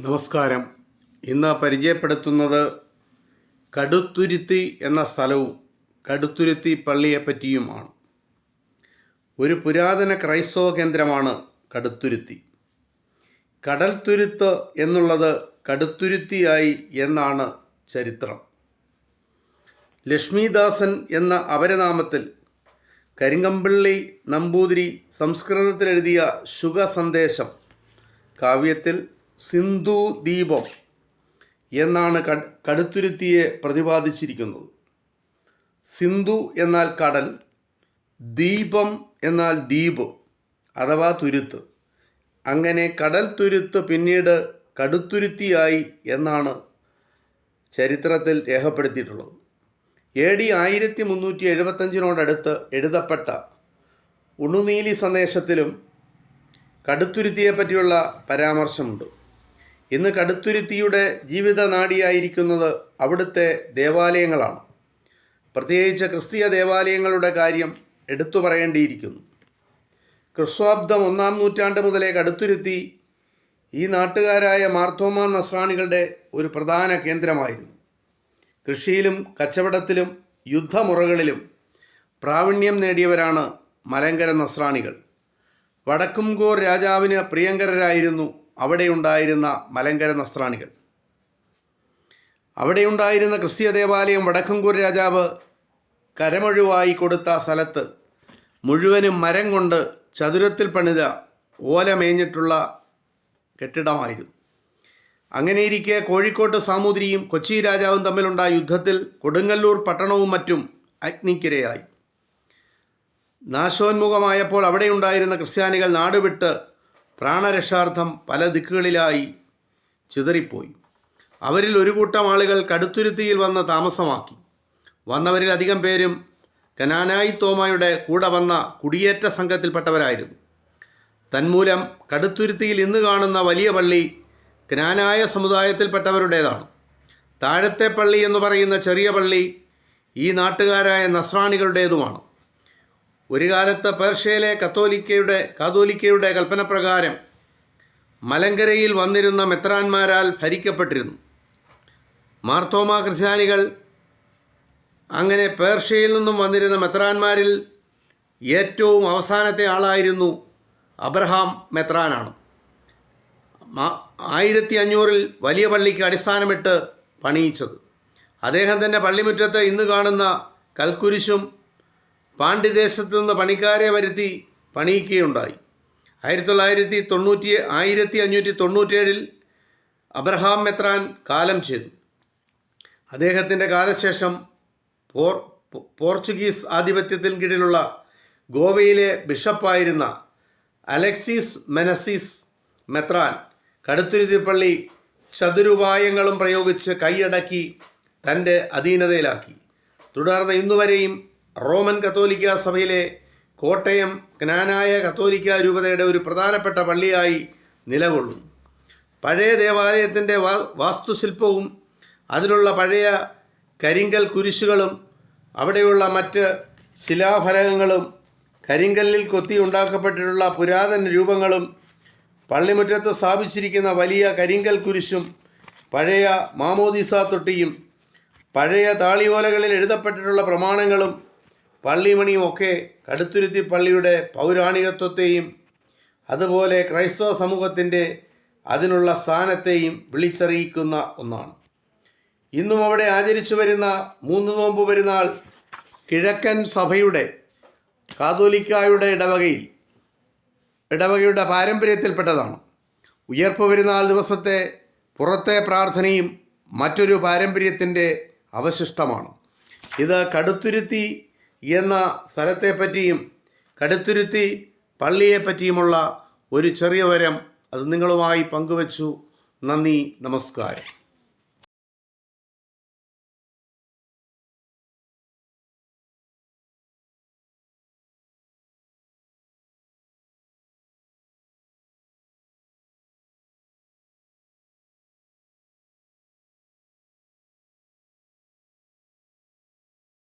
നമസ്കാരം. ഇന്ന് പരിചയപ്പെടുത്തുന്നത് കടുത്തുരുത്തി എന്ന സ്ഥലവും കടുത്തുരുത്തി പള്ളിയെപ്പറ്റിയുമാണ്. ഒരു പുരാതന ക്രൈസ്തവ കേന്ദ്രമാണ് കടുത്തുരുത്തി. കടൽത്തുരുത്ത് എന്നുള്ളത് കടുത്തുരുത്തിയായി എന്നാണ് ചരിത്രം. ലക്ഷ്മിദാസൻ എന്ന അപരനാമത്തിൽ കരിങ്കമ്പള്ളി നമ്പൂതിരി സംസ്കൃതത്തിലെഴുതിയ ശുഖ സന്ദേശം കാവ്യത്തിൽ സിന്ധു ദീപം എന്നാണ് കട് കടുത്തുരുത്തിയെ പ്രതിപാദിച്ചിരിക്കുന്നത്. സിന്ധു എന്നാൽ കടൽ ദീപം എന്നാൽ ദ്വീപ് അഥവാ തുരുത്ത്. അങ്ങനെ കടൽ തുരുത്ത് പിന്നീട് കടുത്തുരുത്തിയായി എന്നാണ് ചരിത്രത്തിൽ രേഖപ്പെടുത്തിയിട്ടുള്ളത്. എ ഡി ആയിരത്തി മുന്നൂറ്റി എഴുപത്തഞ്ചിനോടടുത്ത് എഴുതപ്പെട്ട ഉണുനീലി സന്ദേശത്തിലും കടുത്തുരുത്തിയെ പറ്റിയുള്ള പരാമർശമുണ്ട്. ഇന്ന് കടുത്തുരുത്തിയുടെ ജീവിത നാടിയായിരിക്കുന്നത് അവിടുത്തെ ദേവാലയങ്ങളാണ്. പ്രത്യേകിച്ച് ക്രിസ്തീയ ദേവാലയങ്ങളുടെ കാര്യം എടുത്തു പറയേണ്ടിയിരിക്കുന്നു. ക്രിസ്വാബ്ദം ഒന്നാം നൂറ്റാണ്ട് മുതലേ കടുത്തുരുത്തി ഈ നാട്ടുകാരായ മാർത്തോമ നസ്രാണികളുടെ ഒരു പ്രധാന കേന്ദ്രമായിരുന്നു. കൃഷിയിലും കച്ചവടത്തിലും യുദ്ധമുറകളിലും പ്രാവീണ്യം നേടിയവരാണ് മലങ്കര നസ്രാണികൾ. വടക്കുംകോർ രാജാവിന് പ്രിയങ്കരരായിരുന്നു അവിടെയുണ്ടായിരുന്ന മലങ്കര നസ്രാണികൾ. അവിടെയുണ്ടായിരുന്ന ക്രിസ്തീയ ദേവാലയം വടക്കംകൂർ രാജാവ് കരമൊഴിവായി കൊടുത്ത സ്ഥലത്ത് മുഴുവനും മരം കൊണ്ട് ചതുരത്തിൽ പണിത ഓല മേഞ്ഞിട്ടുള്ള കെട്ടിടമായിരുന്നു. അങ്ങനെയിരിക്കെ കോഴിക്കോട്ട് സാമൂതിരിയും കൊച്ചി രാജാവും തമ്മിലുണ്ടായ യുദ്ധത്തിൽ കൊടുങ്ങല്ലൂർ പട്ടണവും മറ്റും അഗ്നിക്കിരയായി. നാശോന്മുഖമായപ്പോൾ അവിടെയുണ്ടായിരുന്ന ക്രിസ്ത്യാനികൾ നാടുവിട്ട് പ്രാണരക്ഷാർത്ഥം പല ദിക്കുകളിലായി ചിതറിപ്പോയി. അവരിൽ ഒരു കൂട്ടം ആളുകൾ കടുത്തുരുത്തിയിൽ വന്ന് താമസമാക്കി. വന്നവരിൽ അധികം പേരും കനാനായി തോമയുടെ കൂടെ വന്ന കുടിയേറ്റ സംഘത്തിൽപ്പെട്ടവരായിരുന്നു. തന്മൂലം കടുത്തുരുത്തിയിൽ ഇന്ന് കാണുന്ന വലിയ പള്ളി ജ്ഞാനായ സമുദായത്തിൽപ്പെട്ടവരുടേതാണ്. താഴത്തെ പള്ളി എന്ന് പറയുന്ന ചെറിയ പള്ളി ഈ നാട്ടുകാരായ നസ്രാണികളുടേതുമാണ്. ഒരു കാലത്ത് പേർഷ്യയിലെ കത്തോലിക്കയുടെ കാതോലിക്കയുടെ കൽപ്പനപ്രകാരം മലങ്കരയിൽ വന്നിരുന്ന മെത്രാന്മാരാൽ ഭരിക്കപ്പെട്ടിരുന്നു. മാർത്തോമ ക്രിസ്ത്യാനികൾ അങ്ങനെ പേർഷ്യയിൽ നിന്നും വന്നിരുന്ന മെത്രാന്മാരിൽ ഏറ്റവും അവസാനത്തെ ആളായിരുന്നു അബ്രഹാം മെത്രാനാണ്. ആയിരത്തി അഞ്ഞൂറിൽ വലിയ പള്ളിക്ക് അടിസ്ഥാനമിട്ട് പണിയിച്ചത്. അദ്ദേഹം തന്നെ പള്ളിമുറ്റത്ത് ഇന്ന് കാണുന്ന കൽക്കുരിശും പാണ്ഡ്യദേശത്തു നിന്ന് പണിക്കാരെ വരുത്തി പണിയിക്കുകയുണ്ടായി. ആയിരത്തി തൊള്ളായിരത്തി തൊണ്ണൂറ്റി ആയിരത്തി അഞ്ഞൂറ്റി തൊണ്ണൂറ്റേഴിൽ അബ്രഹാം മെത്രാൻ കാലം ചെയ്തു. അദ്ദേഹത്തിന്റെ കാലശേഷം പോർ പോർച്ചുഗീസ് ആധിപത്യത്തിന് കീഴിലുള്ള ഗോവയിലെ ബിഷപ്പായിരുന്ന അലക്സിസ് മെനസിസ് മെത്രാൻ കടുത്തുരുതിപ്പള്ളി ചതുരുപായങ്ങളും പ്രയോഗിച്ച് കൈയടക്കി തന്റെ അധീനതയിലാക്കി. തുടർന്ന് ഇന്നുവരെയും റോമൻ കത്തോലിക്ക സഭയിലെ കോട്ടയം ജ്ഞാനായ കത്തോലിക്ക രൂപതയുടെ ഒരു പ്രധാനപ്പെട്ട പള്ളിയായി നിലകൊള്ളുന്നു. പഴയ ദേവാലയത്തിന്റെ വാ വാസ്തുശില്പവും അതിലുള്ള പഴയ കരിങ്കൽ കുരിശുകളും അവിടെയുള്ള മറ്റ് ശിലാഫലകങ്ങളും കരിങ്കല്ലിൽ കൊത്തി ഉണ്ടാക്കപ്പെട്ടിട്ടുള്ള പുരാതന രൂപങ്ങളും പള്ളിമുറ്റത്ത് സ്ഥാപിച്ചിരിക്കുന്ന വലിയ കരിങ്കൽ കുരിശും പഴയ മാമോദിസ തൊട്ടിയും പഴയ താളിയോലകളിൽ എഴുതപ്പെട്ടിട്ടുള്ള പ്രമാണങ്ങളും പള്ളിമണിയും ഒക്കെ കടുത്തുരുത്തി പള്ളിയുടെ പൗരാണികത്വത്തെയും അതുപോലെ ക്രൈസ്തവ സമൂഹത്തിന്റെ അതിനുള്ള സ്ഥാനത്തെയും വിളിച്ചറിയിക്കുന്ന ഒന്നാണ്. ഇന്നും അവിടെ ആചരിച്ചു വരുന്ന മൂന്ന് നോമ്പ് പെരുന്നാൾ കിഴക്കൻ സഭയുടെ കാതോലിക്കായുടെ ഇടവകയിൽ ഇടവകയുടെ പാരമ്പര്യത്തിൽപ്പെട്ടതാണ്. ഉയർപ്പ് പെരുന്നാൾ ദിവസത്തെ പുറത്തെ പ്രാർത്ഥനയും മറ്റൊരു പാരമ്പര്യത്തിന്റെ അവശിഷ്ടമാണ്. ഇത് കടുത്തുരുത്തി എന്ന സ്ഥലത്തെപ്പറ്റിയും കടുത്തുരുത്തി പള്ളിയെപ്പറ്റിയുമുള്ള ഒരു ചെറിയ വരം അത് നിങ്ങളുമായി പങ്കുവച്ചു. നന്ദി നമസ്കാരം.